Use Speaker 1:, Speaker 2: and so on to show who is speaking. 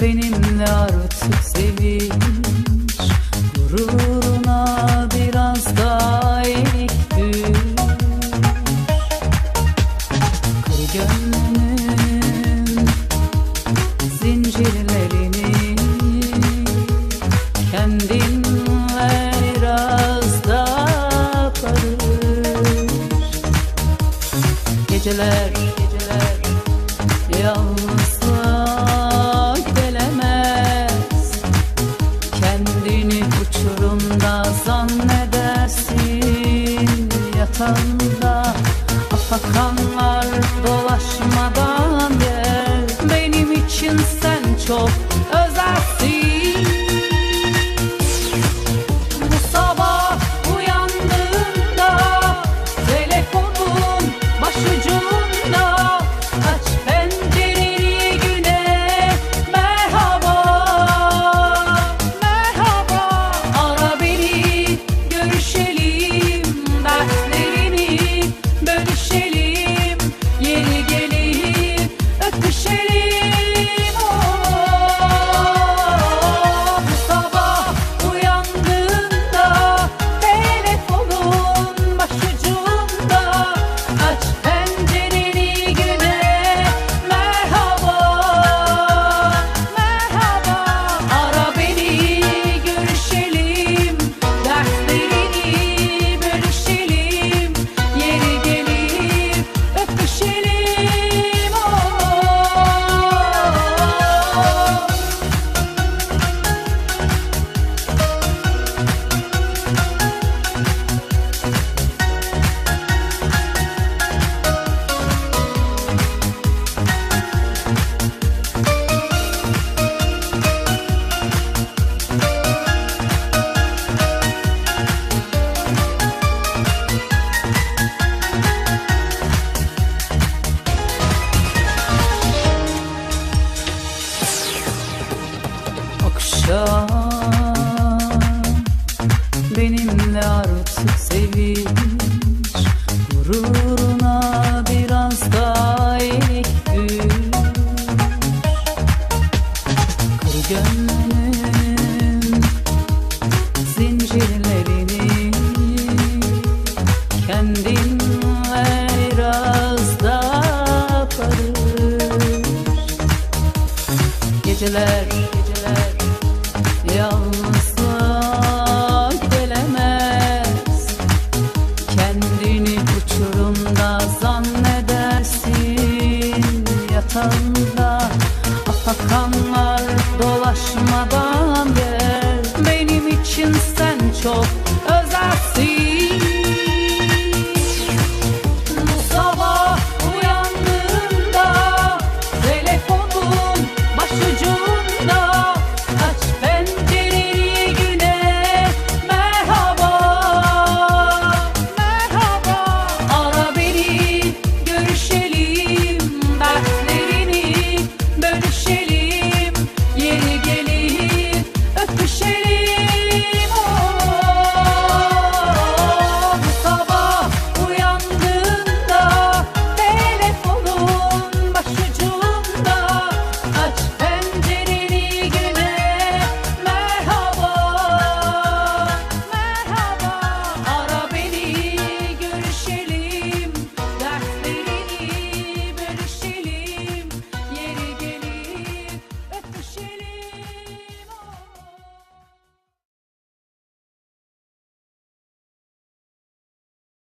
Speaker 1: Benimle artık sevinç Gururuna biraz daha eğik Kır gönlünün zincirlerini Kendinle biraz daha barış Geceler Yalnızlığa gelemez. Kendini uçurumda zannedersin. Yatağında afakanlar dolaşmadan gel. Benim için sen çok Benimle artık seviş Gururuna biraz daha eğik düş Kır gönlünün zincirlerini Kendinle biraz daha barış. Geceler, geceler Yalnızlığa Yatağında afakanlar